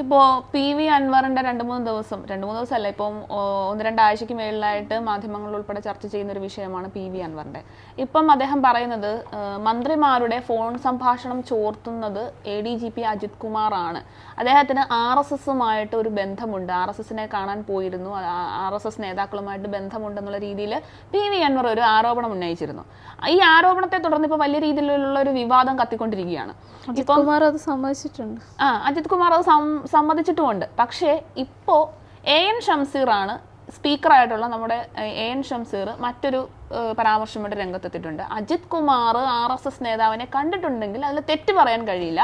ഇപ്പോൾ P V അൻവറിന്റെ രണ്ട് മൂന്ന് ദിവസം രണ്ട് മൂന്ന് ദിവസമല്ല ഇപ്പം ഒന്ന് രണ്ടാഴ്ചയ്ക്ക് മേളിലായിട്ട് മാധ്യമങ്ങൾ ഉൾപ്പെടെ ചർച്ച ചെയ്യുന്ന ഒരു വിഷയമാണ് പി വി അൻവറിന്റെ. ഇപ്പം അദ്ദേഹം പറയുന്നത് മന്ത്രിമാരുടെ ഫോൺ സംഭാഷണം ചോർത്തുന്നത് A D G P Ajith Kumar ആണ് അദ്ദേഹത്തിന് ആർ എസ് എസുമായിട്ട് ഒരു ബന്ധമുണ്ട്. ആർ എസ് എസിനെ കാണാൻ പോയിരുന്നു. ആർ എസ് എസ് നേതാക്കളുമായിട്ട് ബന്ധമുണ്ടെന്നുള്ള രീതിയിൽ പി വി അൻവർ ഒരു ആരോപണം ഉന്നയിച്ചിരുന്നു. ഈ ആരോപണത്തെ തുടർന്ന് ഇപ്പോൾ വലിയ രീതിയിലുള്ള ഒരു വിവാദം കത്തിക്കൊണ്ടിരിക്കുകയാണ്. അജിത് കുമാർ അത് സമ്മതിച്ചിട്ടുണ്ട്. ആ അജിത് കുമാർ അത് സമ്മതിച്ചിട്ടുമുണ്ട്. പക്ഷേ ഇപ്പോൾ എ എൻ ഷംസീറാണ് സ്പീക്കറായിട്ടുള്ള നമ്മുടെ എ എൻ ഷംസീർ മറ്റൊരു പരാമർശം പരാമർശമായിട്ട് രംഗത്തെത്തിയിട്ടുണ്ട്. Ajith Kumar R S S നേതാവിനെ കണ്ടിട്ടുണ്ടെങ്കിൽ അതിൽ തെറ്റ് പറയാൻ കഴിയില്ല.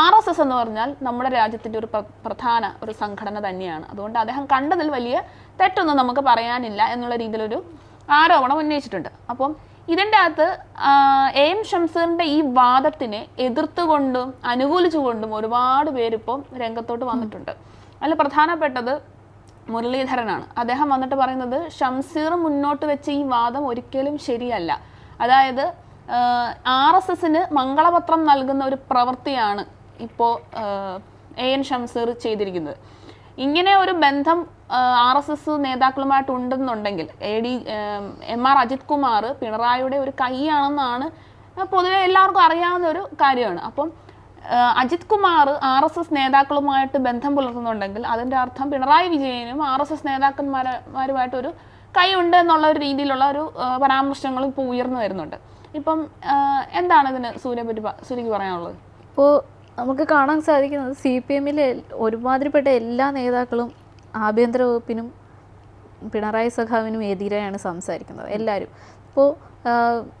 ആർ എസ് എസ് എന്ന് പറഞ്ഞാൽ നമ്മുടെ രാജ്യത്തിന്റെ ഒരു പ്രധാന ഒരു സംഘടന തന്നെയാണ്. അതുകൊണ്ട് അദ്ദേഹം കണ്ടതിൽ വലിയ തെറ്റൊന്നും നമുക്ക് പറയാനില്ല എന്നുള്ള രീതിയിലൊരു ആരോപണം ഉന്നയിച്ചിട്ടുണ്ട്. അപ്പം ഇതിന്റെ അകത്ത് എ എം ഷംസറിന്റെ ഈ വാദത്തിനെ എതിർത്തുകൊണ്ടും അനുകൂലിച്ചുകൊണ്ടും ഒരുപാട് പേരിപ്പം രംഗത്തോട്ട് വന്നിട്ടുണ്ട്. അതിൽ പ്രധാനപ്പെട്ടത് മുരളീധരനാണ്. അദ്ദേഹം വന്നിട്ട് പറയുന്നത് ഷംസീർ മുന്നോട്ട് വെച്ച ഈ വാദം ഒരിക്കലും ശരിയല്ല. അതായത് ആർ എസ് എസിന് മംഗളപത്രം നൽകുന്ന ഒരു പ്രവൃത്തിയാണ് ഇപ്പോൾ എ എൻ ഷംസീർ ചെയ്തിരിക്കുന്നത്. ഇങ്ങനെ ഒരു ബന്ധം ആർ എസ് എസ് നേതാക്കളുമായിട്ട് ഉണ്ടെന്നുണ്ടെങ്കിൽ A D M R Ajith Kumar പിണറായിയുടെ ഒരു കൈയാണെന്നാണ് പൊതുവെ എല്ലാവർക്കും അറിയാവുന്ന ഒരു കാര്യമാണ്. അപ്പം Ajith Kumar R S S നേതാക്കളുമായിട്ട് ബന്ധം പുലർത്തുന്നുണ്ടെങ്കിൽ അതിന്റെ അർത്ഥം പിണറായി വിജയനും ആർ എസ് എസ് നേതാക്കന്മാരുമായിട്ട് ഒരു കൈയുണ്ട് എന്നുള്ള ഒരു രീതിയിലുള്ള ഒരു പരാമർശങ്ങൾ ഇപ്പോൾ ഉയർന്നു വരുന്നുണ്ട്. ഇപ്പം എന്താണ് ഇതിന് സൂര്യനെ പറ്റി സൂര്യക്ക് പറയാനുള്ളത്? ഇപ്പോൾ നമുക്ക് കാണാൻ സാധിക്കുന്നത് സി പി എമ്മിലെ ഒരുമാതിരിപ്പെട്ട എല്ലാ നേതാക്കളും ആഭ്യന്തര വകുപ്പിനും പിണറായി സഖാവിനും എതിരെയാണ് സംസാരിക്കുന്നത് എല്ലാവരും. ഇപ്പോൾ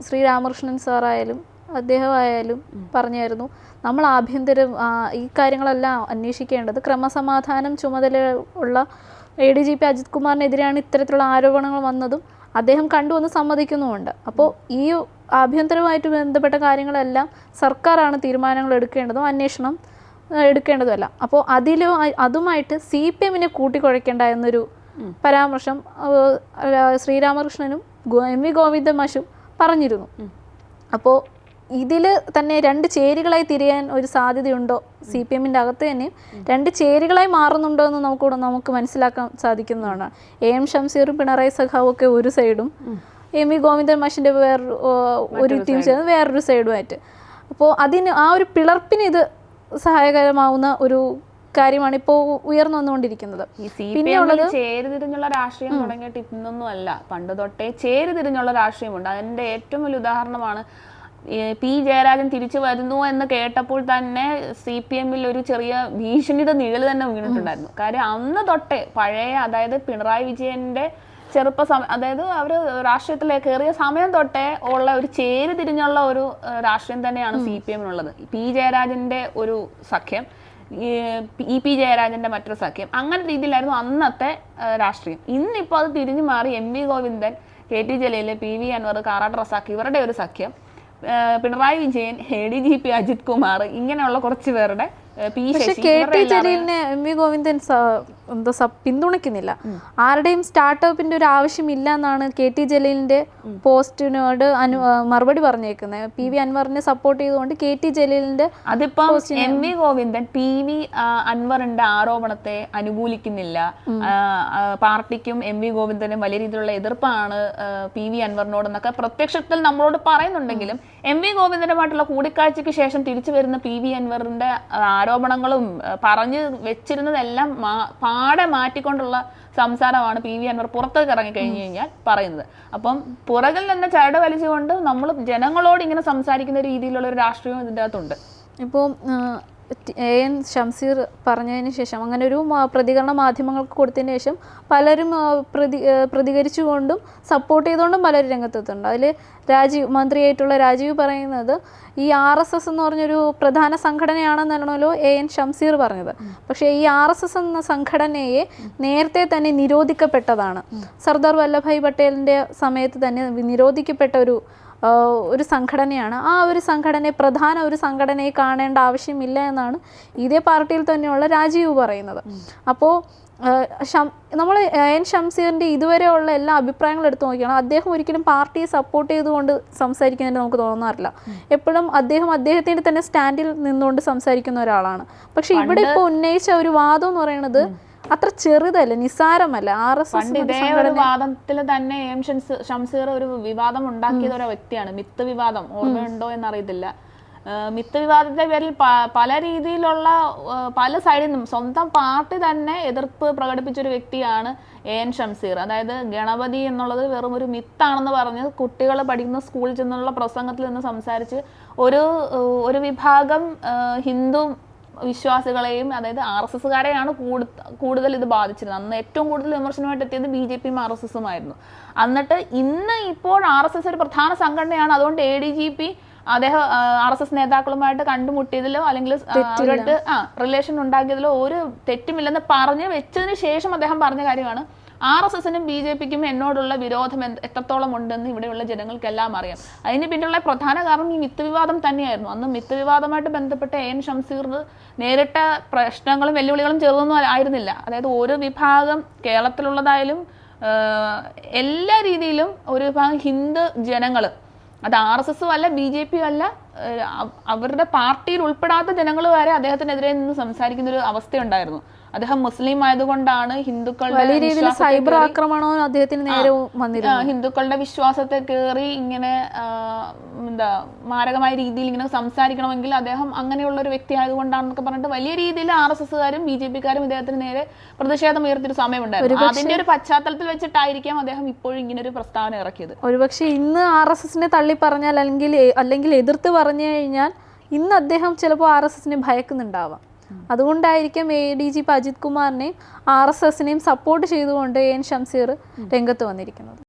ശ്രീരാമകൃഷ്ണൻ സാറായാലും അദ്ദേഹമായാലും പറഞ്ഞായിരുന്നു നമ്മൾ ആഭ്യന്തര ഈ കാര്യങ്ങളെല്ലാം അന്വേഷിക്കേണ്ടത് ക്രമസമാധാനം ചുമതല ഉള്ള A D G P Ajith കുമാറിനെതിരെയാണ് ഇത്തരത്തിലുള്ള ആരോപണങ്ങൾ വന്നതും അദ്ദേഹം കണ്ടുവന്ന് സമ്മതിക്കുന്നുമുണ്ട്. അപ്പോൾ ഈ ആഭ്യന്തരമായിട്ട് ബന്ധപ്പെട്ട കാര്യങ്ങളെല്ലാം സർക്കാരാണ് തീരുമാനങ്ങൾ എടുക്കേണ്ടതും അന്വേഷണം എടുക്കേണ്ടതുമല്ല. അപ്പോൾ അതിലും അതുമായിട്ട് സി പി എമ്മിനെ കൂട്ടിക്കുഴയ്ക്കേണ്ട എന്നൊരു പരാമർശം ശ്രീരാമകൃഷ്ണനും എം വി ഗോവിന്ദ മാഷും പറഞ്ഞിരുന്നു അപ്പോൾ ഇതിൽ തന്നെ രണ്ട് ചേരികളായി തിരിയാൻ ഒരു സാധ്യതയുണ്ടോ സി പി എമ്മിന്റെ അകത്ത് തന്നെ? രണ്ട് ചേരികളായി മാറുന്നുണ്ടോ എന്ന് നമുക്കൂടെ നമുക്ക് മനസ്സിലാക്കാൻ സാധിക്കുന്നതാണ്. എ എം ഷംസീറും പിണറായി സഖാവും ഒക്കെ ഒരു സൈഡും എം വി ഗോവിന്ദൻ മാഷിന്റെ വേറൊരു ഒരു ടീം ചേർന്ന് വേറൊരു സൈഡുമായിട്ട് അപ്പോൾ അതിന് ആ ഒരു പിളർപ്പിന് ഇത് സഹായകരമാവുന്ന ഒരു കാര്യമാണ് ഇപ്പോൾ ഉയർന്നു വന്നുകൊണ്ടിരിക്കുന്നത്. ചേരിതിരിഞ്ഞുള്ള രാഷ്ട്രീയം തുടങ്ങിയിട്ട് ഇന്നൊന്നും അല്ല. പണ്ട് തൊട്ടേ ചേരിതിരിഞ്ഞുള്ള രാഷ്ട്രീയമുണ്ട്. അതിന്റെ ഏറ്റവും വലിയ ഉദാഹരണമാണ് പി ജയരാജൻ തിരിച്ചു വരുന്നു എന്ന് കേട്ടപ്പോൾ തന്നെ സി പി എമ്മിൽ ഒരു ചെറിയ ഭീഷണിയുടെ നിഴൽ തന്നെ വീണിട്ടുണ്ടായിരുന്നു. കാര്യം അന്ന് തൊട്ടേ പഴയ അതായത് പിണറായി വിജയന്റെ ചെറുപ്പ സമയം അതായത് അവർ രാഷ്ട്രീയത്തിലേക്ക് കയറിയ സമയം തൊട്ടേ ഉള്ള ഒരു ചേര് തിരിഞ്ഞുള്ള ഒരു രാഷ്ട്രീയം തന്നെയാണ് സി പി എമ്മിനുള്ളത്. പി ജയരാജന്റെ ഒരു സഖ്യം ഈ ഇ പി ജയരാജന്റെ മറ്റൊരു സഖ്യം. അങ്ങനെ രീതിയിലായിരുന്നു അന്നത്തെ രാഷ്ട്രീയം. ഇന്നിപ്പോൾ അത് തിരിഞ്ഞു മാറി M V Govindan K T Jaleel P V Anvar Karat Razak ഇവരുടെ ഒരു സഖ്യം. Pinarayi Vijayan A D G P Ajith Kumar ഇങ്ങനെയുള്ള കുറച്ച് പേരുടെ പക്ഷെ ശശി കെ ടി ജലീലിനെ എം വി ഗോവിന്ദൻ എന്താ പിന്തുണയ്ക്കുന്നില്ല. ആരുടെയും സ്റ്റാർട്ടപ്പിന്റെ ഒരു ആവശ്യമില്ല എന്നാണ് കെ ടി ജലീലിന്റെ പോസ്റ്റിനോട് അനു മറുപടി പറഞ്ഞേക്കുന്നത് പി വി അൻവറിനെ സപ്പോർട്ട് ചെയ്തുകൊണ്ട് കെ ടി ജലീലിന്റെ അതിപ്പം M V Govindan P V അൻവറിന്റെ ആരോപണത്തെ അനുകൂലിക്കുന്നില്ല. പാർട്ടിക്കും എം വി ഗോവിന്ദനും വലിയ രീതിയിലുള്ള എതിർപ്പാണ് പി വി അൻവറിനോട് എന്നൊക്കെ പ്രത്യക്ഷത്തിൽ നമ്മളോട് പറയുന്നുണ്ടെങ്കിലും എം വി ഗോവിന്ദനുമായിട്ടുള്ള കൂടിക്കാഴ്ചയ്ക്ക് ശേഷം തിരിച്ചു വരുന്ന പി വി അൻവറിന്റെ ആരോപണങ്ങളും പറഞ്ഞു വെച്ചിരുന്നതെല്ലാം മാ- പാടെ മാറ്റിക്കൊണ്ടുള്ള സംസാരമാണ് പി വി അൻവർ പുറത്തേക്ക് ഇറങ്ങി കഴിഞ്ഞു കഴിഞ്ഞാൽ പറയുന്നത്. അപ്പം പുറകിൽ നിന്ന് ചരട് വലിച്ചുകൊണ്ട് നമ്മൾ ജനങ്ങളോട് ഇങ്ങനെ സംസാരിക്കുന്ന രീതിയിലുള്ള ഒരു രാഷ്ട്രീയം ഇതിന്റെ അകത്തുണ്ട്. ഇപ്പോൾ എ എൻ ഷംസീർ പറഞ്ഞതിന് ശേഷം അങ്ങനെ ഒരു പ്രതികരണ മാധ്യമങ്ങൾക്ക് കൊടുത്തതിന് ശേഷം പലരും പ്രതി പ്രതികരിച്ചുകൊണ്ടും സപ്പോർട്ട് ചെയ്തുകൊണ്ടും പലരും രംഗത്തെത്തുന്നുണ്ട്. അതിൽ രാജീവ് മന്ത്രിയായിട്ടുള്ള രാജീവ് പറയുന്നത് ഈ ആർ എസ് എസ് എന്ന് പറഞ്ഞൊരു പ്രധാന സംഘടനയാണെന്നാണല്ലോ എ എൻ ഷംസീർ പറഞ്ഞത്. പക്ഷേ ഈ ആർ എസ് എസ് എന്ന സംഘടനയെ നേരത്തെ തന്നെ നിരോധിക്കപ്പെട്ടതാണ്. സർദാർ വല്ലഭായ് പട്ടേലിന്റെ സമയത്ത് തന്നെ നിരോധിക്കപ്പെട്ട ഒരു ഒരു സംഘടനയാണ്. ആ ഒരു സംഘടനയെ പ്രധാന ഒരു സംഘടനയെ കാണേണ്ട ആവശ്യമില്ല എന്നാണ് ഇതേ പാർട്ടിയിൽ തന്നെയുള്ള രാജീവ് പറയുന്നത്. അപ്പോൾ നമ്മൾ എൻ ഷംസീറിന്റെ ഇതുവരെയുള്ള എല്ലാ അഭിപ്രായങ്ങളും എടുത്തു നോക്കിയാണ് അദ്ദേഹം ഒരിക്കലും പാർട്ടിയെ സപ്പോർട്ട് ചെയ്തുകൊണ്ട് സംസാരിക്കുന്നതിന് നമുക്ക് തോന്നാറില്ല. എപ്പോഴും അദ്ദേഹം അദ്ദേഹത്തിന്റെ തന്നെ സ്റ്റാൻഡിൽ നിന്നുകൊണ്ട് സംസാരിക്കുന്ന ഒരാളാണ്. പക്ഷേ ഇവിടെ ഇപ്പോൾ ഉന്നയിച്ച ഒരു വാദം എന്ന് പറയുന്നത് അത്ര ചെറുതല്ല നിസാരമല്ല. ആർ എസ് പണ്ട് ഇതേ ഒരു വാദത്തിൽ തന്നെ എം ഷംസീർ ഒരു വിവാദം ഉണ്ടാക്കിയത് ഒരു വ്യക്തിയാണ്. മിത്ത് വിവാദം. ഓർമ്മയുണ്ടോ എന്നറിയത്തില്ല. മിത്ത് വിവാദത്തിന്റെ പേരിൽ പല രീതിയിലുള്ള പല സൈഡിൽ നിന്നും സ്വന്തം പാർട്ടി തന്നെ എതിർപ്പ് പ്രകടിപ്പിച്ച ഒരു വ്യക്തിയാണ് എ എൻ ഷംസീർ. അതായത് ഗണപതി എന്നുള്ളത് വെറും ഒരു മിത്താണെന്ന് പറഞ്ഞ് കുട്ടികൾ പഠിക്കുന്ന സ്കൂളിൽ ചെന്നുള്ള പ്രസംഗത്തിൽ നിന്ന് സംസാരിച്ച് ഒരു ഒരു വിഭാഗം ഹിന്ദു വിശ്വാസികളെയും അതായത് ആർ എസ് എസ്സുകാരെയാണ് കൂടുതൽ ഇത് ബാധിച്ചിരുന്നത്. അന്ന് ഏറ്റവും കൂടുതൽ വിമർശനമായിട്ട് എത്തിയത് ബി ജെ പിയും ആർ എസ് എസും ആയിരുന്നു എന്നിട്ട് ഇന്ന് ഇപ്പോൾ ആർ എസ് എസ് ഒരു പ്രധാന സംഘടനയാണ്. അതുകൊണ്ട് എ ഡി ജി പി അദ്ദേഹം ആർ എസ് എസ് നേതാക്കളുമായിട്ട് കണ്ടുമുട്ടിയതിലോ അല്ലെങ്കിൽ ആ റിലേഷൻ ഉണ്ടാക്കിയതിലോ ഒരു തെറ്റുമില്ലെന്ന് പറഞ്ഞ് വെച്ചതിന് ശേഷം അദ്ദേഹം പറഞ്ഞ കാര്യമാണ്. ആർ എസ് എസിനും ബി ജെ പിക്കും എന്നോടുള്ള വിരോധം എത്രത്തോളം ഉണ്ടെന്ന് ഇവിടെയുള്ള ജനങ്ങൾക്കെല്ലാം അറിയാം. അതിന് പിന്നുള്ള പ്രധാന കാരണം ഈ മിത്ത് വിവാദം തന്നെയായിരുന്നു. അന്ന് മിത്ത് വിവാദമായിട്ട് ബന്ധപ്പെട്ട് എൻ ഷംസീർ നേരിട്ട പ്രശ്നങ്ങളും വെല്ലുവിളികളും ചെറുതൊന്നും ആയിരുന്നില്ല. അതായത് ഒരു വിഭാഗം കേരളത്തിലുള്ളതായാലും എല്ലാ രീതിയിലും ഒരു വിഭാഗം ഹിന്ദു ജനങ്ങൾ അത് ആർ എസ് എസും അല്ല ബി ജെ പിയും അല്ല അവരുടെ പാർട്ടിയിൽ ഉൾപ്പെടാത്ത ജനങ്ങൾ വരെ അദ്ദേഹത്തിനെതിരെ നിന്ന് സംസാരിക്കുന്ന ഒരു അവസ്ഥയുണ്ടായിരുന്നു. അദ്ദേഹം മുസ്ലിം ആയതുകൊണ്ടാണ് ഹിന്ദുക്കളുടെ സൈബർ ആക്രമണവും അദ്ദേഹത്തിന് നേരെ വന്നിരുന്നു. ഹിന്ദുക്കളുടെ വിശ്വാസത്തെ കയറി ഇങ്ങനെ എന്താ മാരകമായ രീതിയിൽ ഇങ്ങനെ സംസാരിക്കണമെങ്കിൽ അദ്ദേഹം അങ്ങനെയുള്ള ഒരു വ്യക്തി ആയതുകൊണ്ടാണെന്നൊക്കെ പറഞ്ഞിട്ട് വലിയ രീതിയിൽ ആർ എസ് എസ്സുകാരും ബി ജെ പിക്കാരും ഇദ്ദേഹത്തിന് നേരെ പ്രതിഷേധം ഉയർത്തിയൊരു സമയമുണ്ടായിരുന്നു. അതിന്റെ ഒരു പശ്ചാത്തലത്തിൽ വെച്ചിട്ടായിരിക്കാം അദ്ദേഹം ഇപ്പോഴും ഇങ്ങനെ ഒരു പ്രസ്താവന ഇറക്കിയത്. ഒരുപക്ഷെ ഇന്ന് ആർ എസ് എസിനെ തള്ളി പറഞ്ഞാൽ അല്ലെങ്കിൽ അല്ലെങ്കിൽ എതിർത്ത് പറഞ്ഞു കഴിഞ്ഞാൽ ഇന്ന് അദ്ദേഹം ചിലപ്പോൾ ആർ എസ് എസിനെ ഭയക്കുന്നുണ്ടാവാം. അതുകൊണ്ടായിരിക്കും A D G P Ajith കുമാറിനെയും R S എസിനെയും സപ്പോർട്ട് ചെയ്തുകൊണ്ട് എൻ ഷംസീർ രംഗത്ത് വന്നിരിക്കുന്നത്.